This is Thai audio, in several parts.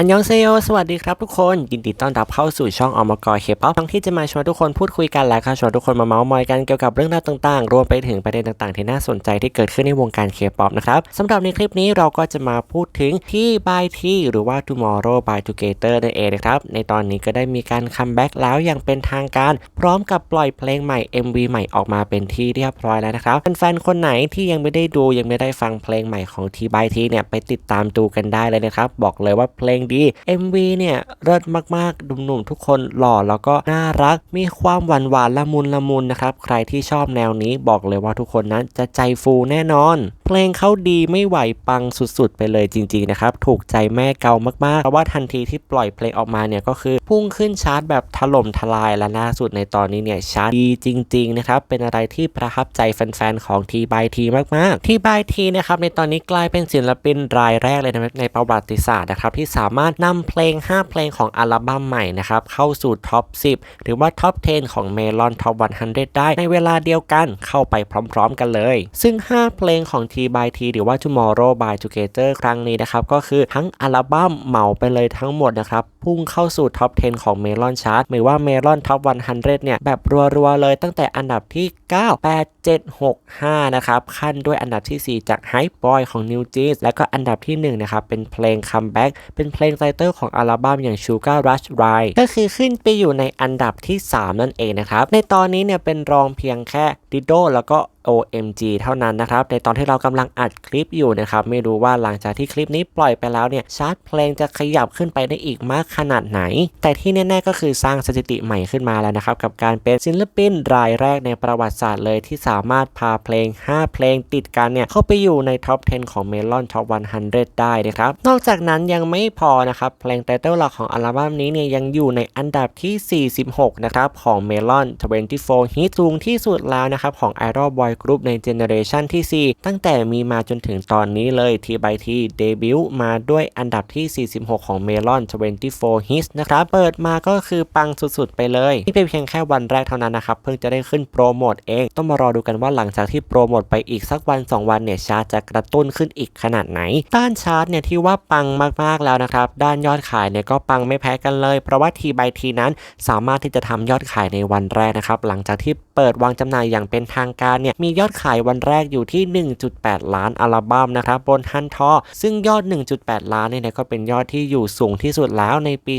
อันยองเซโยสวัสดีครับทุกคน ยินดีต้อนรับเข้าสู่ช่องอมกรเคป๊อปทั้งที่จะมาชวนทุกคนพูดคุยกันและก็ชวนทุกคนมาเมาส์มอยกันเกี่ยวกับเรื่องราวต่างๆ รวมไปถึงประเด็นต่างๆ ที่น่าสนใจที่เกิดขึ้นในวงการเคป๊อปนะครับสำหรับในคลิปนี้เราก็จะมาพูดถึงที่ by T หรือว่า Tomorrow by Together นั่นเองนะครับ ในตอนนี้ก็ได้มีการคัมแบ็กแล้วอย่างเป็นทางการ พร้อมกับปล่อยเพลงใหม่ MV ใหม่ออกมาเป็นที่เรียบร้อยแล้วนะครับแฟนๆคนไหนที่ยังไม่ได้ดูยังไม่ได้ฟังเพลงใหม่ของ T by T เนี่ยไปติดตามดูกันได้เลยนะครับบอกเลยว่าเพลงดี MV เนี่ยเลิศมากๆหนุ่มๆทุกคนหล่อแล้วก็น่ารัก มีความหวานหวานๆละมุนละมุนนะครับ ใครที่ชอบแนวนี้บอกเลยว่าทุกคนนั้นจะใจฟูแน่นอน เพลงเขาดีไม่ไหวปังสุดๆ ไปเลยจริงๆนะครับ ถูกใจแม่เกามากๆ เพราะว่าทันทีที่ปล่อยเพลงออกมาเนี่ยก็คือพุ่งขึ้นชาร์ตแบบถล่มทลายและล่าสุดในตอนนี้เนี่ยชาร์ตดีจริงๆนะครับ เป็นอะไรที่ประทับใจแฟนๆของ T by T มากๆ T by T นะครับในตอนนี้กลายเป็นศิลปินรายแรกเลยนในประวัติศาสตร์นะครับที่สามารถนำเพลง 5 เพลงของอัลบั้มใหม่นะครับเข้าสู่ท็อป 10 หรือว่าท็อป 10 ของ Melon Top 100 ได้ในเวลาเดียวกันเข้าไปพร้อม ๆ กันเลย ซึ่ง 5 เพลงของ by T หรือว่า Tomorrow by Together ครั้งนี้นะครับ ก็คือทั้งอัลบั้มเหมาไปเลยทั้งหมดนะครับ พุ่งเข้าสู่ท็อป 10 ของ Melon Chart ไม่ว่า Melon Top 100 เนี่ย แบบรัวๆ เลยตั้งแต่อันดับที่ 9 8 7 6 5 นะครับ ขั้นด้วยอันดับที่ 4 จาก Hype Boy ของ New Jeans แล้วก็อันดับที่ 1 นะครับ เป็นเพลง Comeback เป็นเพลงไตเติลของอัลบั้มอย่าง Sugar Rush Ride ก็คือขึ้นไปอยู่ในอันดับที่ 3 นั่นเองนะครับ ในตอนนี้เนี่ยเป็นรองเพียงแค่ Dido แล้วก็ OMG เท่านั้นนะครับ ในตอนที่เรากำลังอัดคลิปอยู่นะครับ ไม่รู้ว่าหลังจากที่คลิปนี้ปล่อยไปแล้วเนี่ยชาร์ตเพลงจะขยับขึ้นไปได้อีกมากขนาดไหน แต่ที่แน่ๆก็คือสร้างสถิติใหม่ขึ้นมาแล้วนะครับ กับการเป็นศิลปินรายแรกในประวัติศาสตร์เลยที่สามารถพาเพลง 5 เพลงติดกันเนี่ยเข้าไปอยู่ในท็อป 10 ของ Melon Top 100 ได้นะครับ นอกจากนั้นยังไม่พอนะครับ เพลงไตเติลหลักของอัลบั้มนี้เนี่ยยังอยู่ในอันดับที่ 46 นะครับของ Melon 24 Hit สูงที่สุดแล้วนะครับของ Idol Boy Group ในเจเนเรชันที่ 4 ตั้งแต่มีมาจนถึงตอนนี้เลยทีบายทีเดบิวต์มาด้วยอันดับที่ 46 ของ Melon 24 Hits นะครับ เปิดมาก็คือปังสุดๆ ไปเลยนี่เป็นเพียงแค่วันแรกเท่านั้นนะครับ เพิ่งจะได้ขึ้นโปรโมทเอง ต้องมารอดูกันว่าหลังจากที่โปรโมทไปอีกสักวัน 2 วันเนี่ยชาร์ตจะกระตุ้นขึ้นอีกขนาดไหน ด้านชาร์ตเนี่ยที่ว่าปังมากๆแล้วนะครับ ด้านยอดขายเนี่ยก็ปังไม่แพ้กันเลย เพราะว่าทีบายทีนั้นสามารถที่จะทำยอดขายในวันแรกนะครับ หลังจากที่เปิดวางจำหน่ายอย่างเป็นทางการเนี่ยมียอดขายวันแรกอยู่ที่ 1.8 ล้านอัลบั้มนะครับบนฮันทอซึ่งยอด 1.8 ล้านเนี่ยก็เป็นยอดที่อยู่สูงที่สุดแล้วในปี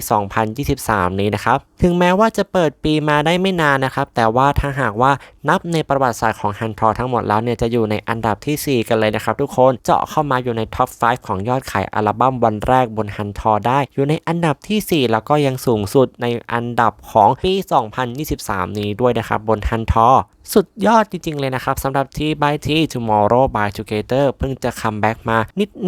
2023 นี้นะครับถึงแม้ว่าจะเปิดปีมาได้ไม่นานนะครับแต่ว่าถ้าหากว่านับในประวัติศาสตร์ของฮันทอทั้งหมดแล้วเนี่ยจะอยู่ในอันดับที่ 4 กันเลยนะครับทุกคนเจาะเข้ามาอยู่ในท็อป 5 ของยอดขายอัลบั้มวันแรกบนฮันทอได้ อยู่ในอันดับที่ 4 แล้วก็ยังสูงสุดในอันดับของปี 2023 นี้ด้วยนะครับบนฮันทอ สุดยอดจริง ๆ เลยนะครับสำหรับที่ by T Tomorrow by Together เพิ่งจะคัมแบ็กมา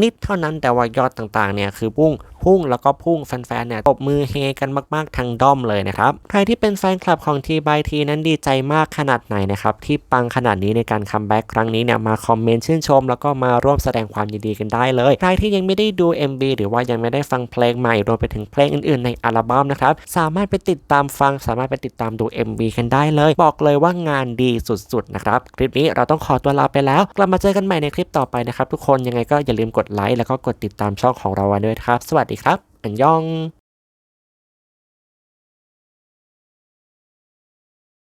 นิด ๆ เท่านั้นแต่ว่ายอดต่างๆเนี่ยคือพุ่งพุ่งแล้วก็พุ่งแฟนๆเนี่ยตบมือเฮกันมาก ๆทั้งด้อมเลยนะครับใครที่เป็นแฟนคลับของ T by T นั้นดีใจมากขนาดไหนนะครับที่ปังขนาดนี้ในการคัมแบ็กครั้งนี้เนี่ยมาคอมเมนต์ชื่นชม แล้วก็มาร่วมแสดงความยินดีกันได้เลย ใครที่ยังไม่ได้ดู MV หรือว่ายังไม่ได้ฟังเพลงใหม่รวมไปถึงเพลงอื่น ๆ ในอัลบั้มนะครับสามารถไปติดตามฟัง สามารถไปติดตามดู MV กันได้เลย บอกเลยว่างานดีสุดๆนะครับ คลิปนี้เราต้องขอตัวลาไปแล้ว กลับมาเจอกันใหม่ในคลิปต่อไปนะครับ ทุกคนยังไงก็อย่าลืมกดไลค์แล้วก็กดติดตามช่องของเราไว้ด้วยครับ สวัสดีครับ อันยอง